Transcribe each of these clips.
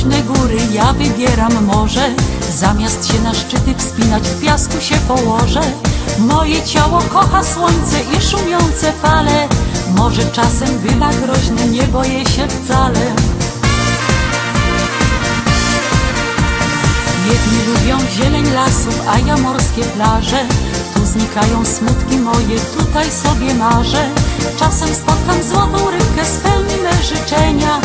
Groźne góry, ja wybieram morze. Zamiast się na szczyty wspinać, w piasku się położę. Moje ciało kocha słońce i szumiące fale. Może czasem bywa groźne, nie boję się wcale. Jedni lubią zieleń lasów, a ja morskie plaże. Tu znikają smutki moje, tutaj sobie marzę. Czasem spotkam złotą rybkę, spełni życzenia.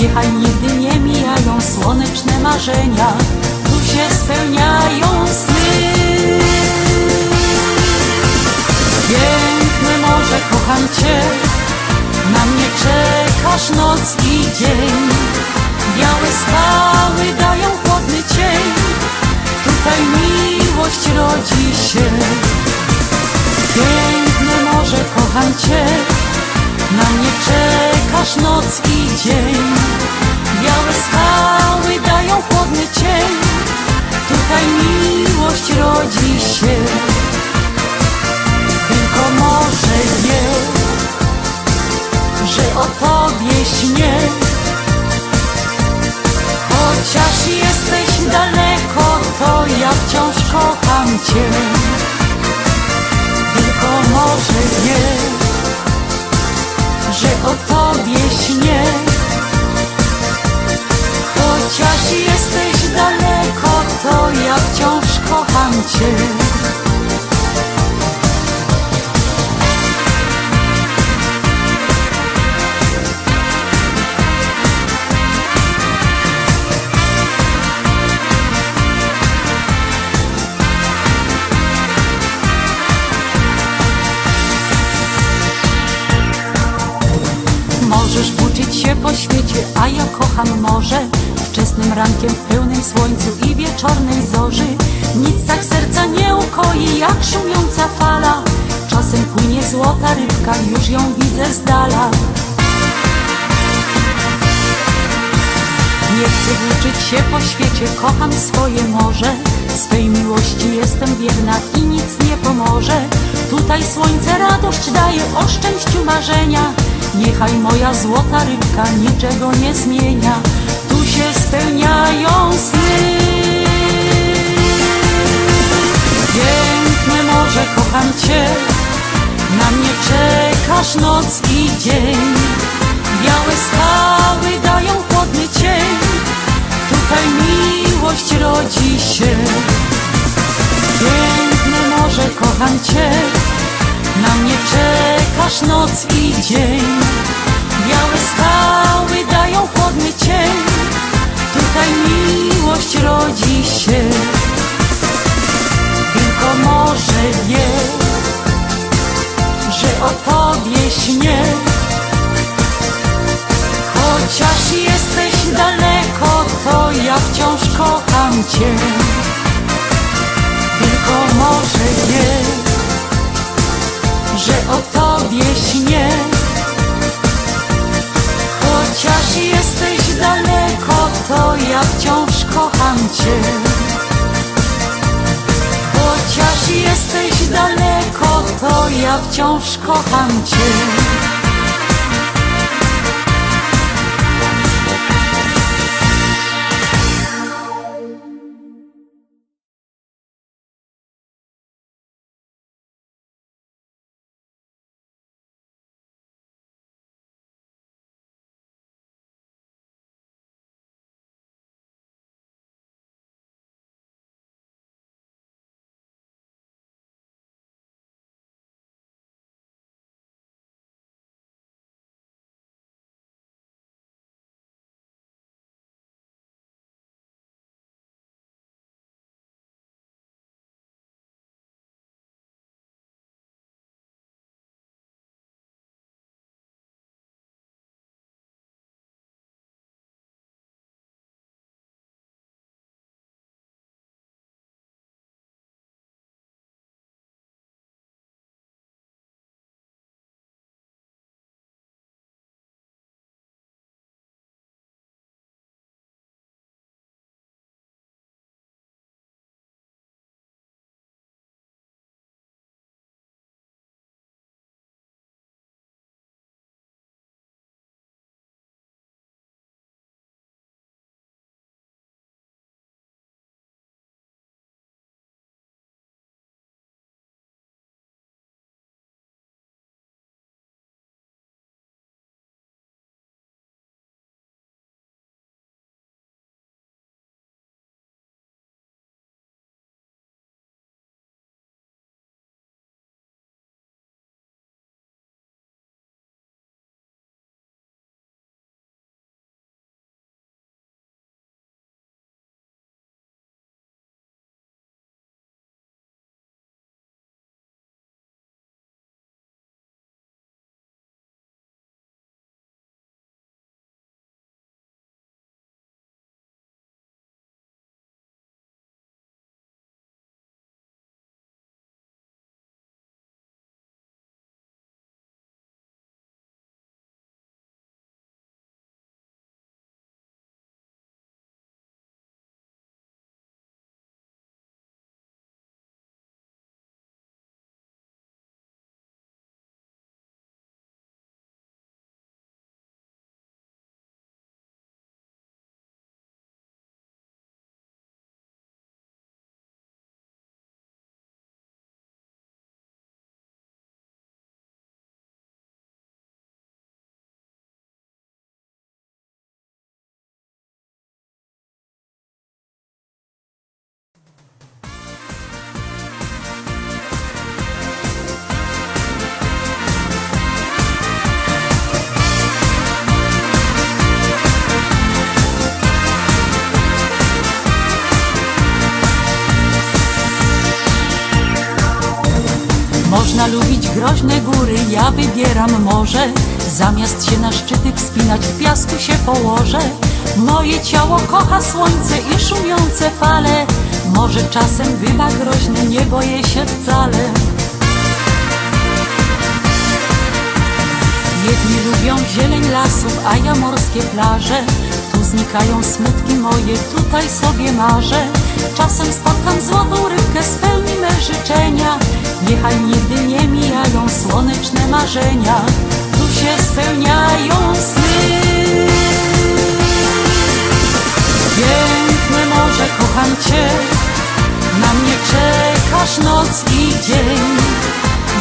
Niechaj nigdy nie mijają słoneczne marzenia. Tu się spełniają sny. Piękne morze, kocham Cię. Na mnie czekasz noc i dzień. Białe skały dają chłodny cień. Tutaj miłość rodzi się. Kocham Cię. Na mnie czekasz noc i dzień. Białe skały dają chłodny cień. Tutaj miłość rodzi się. Tylko może wie, że o Tobie śnię. Chociaż jesteś daleko, to ja wciąż kocham Cię. Może wie, że o Tobie śnię. Chociaż jesteś daleko, to ja wciąż kocham Cię. Po świecie, a ja kocham morze. Wczesnym rankiem w pełnym słońcu i wieczornej zorzy. Nic tak serca nie ukoi jak szumiąca fala. Czasem płynie złota rybka, już ją widzę z dala. Nie chcę uczyć się po świecie, kocham swoje morze. Swej miłości jestem wierna i nic nie pomoże. Tutaj słońce radość daje, o szczęściu marzenia Niechaj moja złota rybka niczego nie zmienia. Tu się spełniają sny. Piękne morze, kocham Cię. Na mnie czekasz noc i dzień. Białe skały dają chłodny cień. Tutaj miłość rodzi się. Piękne morze, kocham Cię. Na mnie czekasz noc i dzień. Białe skały dają chłodny cień. Tutaj miłość rodzi się. Tylko może wie Że o Tobie Chociaż jesteś daleko, to ja wciąż kocham Cię. Tylko może Cię. Chociaż jesteś daleko, to ja wciąż kocham Cię. Można lubić groźne góry, ja wybieram morze. Zamiast się na szczyty wspinać, w piasku się położę. Moje ciało kocha słońce i szumiące fale. Może czasem bywa groźne, nie boję się wcale. Jedni lubią zieleń lasów, a ja morskie plaże. Znikają smutki moje, tutaj sobie marzę. Czasem spotkam złotą rybkę, spełni me życzenia. Niechaj nigdy nie mijają słoneczne marzenia. Tu się spełniają sny. Piękne morze, kocham Cię. Na mnie czekasz noc i dzień.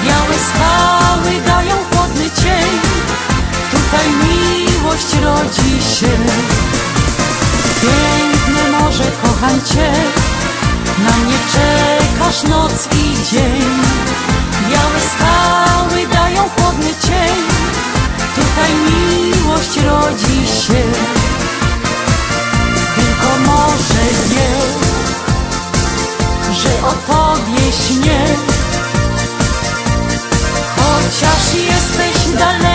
Białe skały dają. Tutaj miłość rodzi się. Piękne morze, kocham Cię. Na mnie czekasz noc i dzień. Białe skały dają chłodny cień. Tutaj miłość rodzi się. Tylko może wie, że o Tobie śnię. Chociaż jesteś daleko,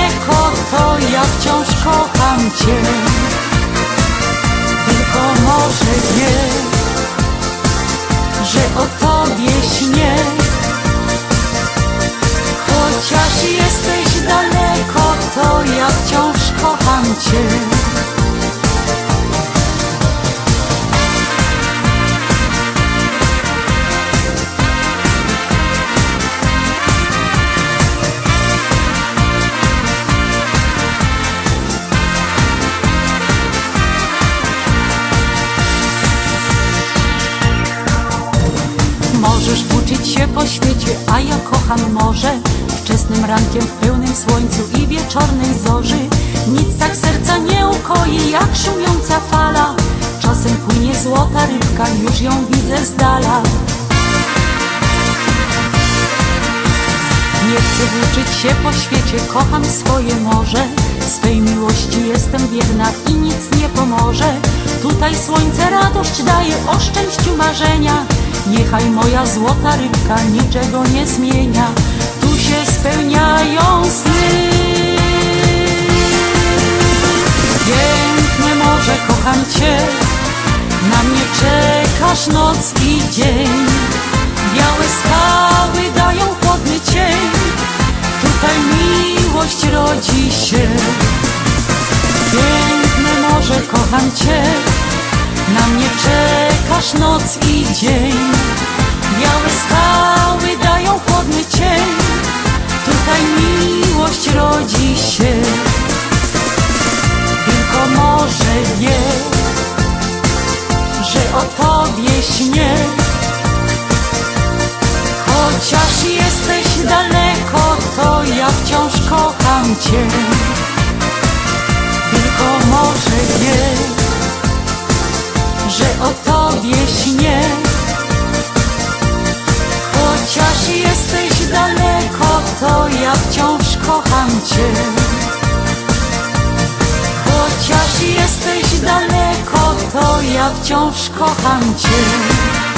wciąż kocham Cię. Tylko może wie, że o Tobie śnię. Chociaż jesteś daleko, to ja wciąż kocham Cię. Kocham morze Wczesnym rankiem w pełnym słońcu i wieczornej zorzy. Nic tak serca nie ukoi jak szumiąca fala. Czasem płynie złota rybka, już ją widzę z dala. Nie chcę włóczyć się po świecie, kocham swoje morze. Swej miłości jestem wierna i nic nie pomoże Tutaj słońce radość daje, o szczęściu marzenia. Niechaj moja złota rybka niczego nie zmienia. Tu się spełniają sny. Piękne morze, kocham Cię. Na mnie czekasz noc i dzień. Białe skały czekasz noc i dzień. Białe skały dają chłodny cień. Tutaj miłość rodzi się. Tylko może wie Że o Tobie śnię. Chociaż jesteś daleko, to ja wciąż kocham Cię. Tylko może wie, to ja wciąż kocham Cię. Chociaż jesteś daleko, to ja wciąż kocham Cię.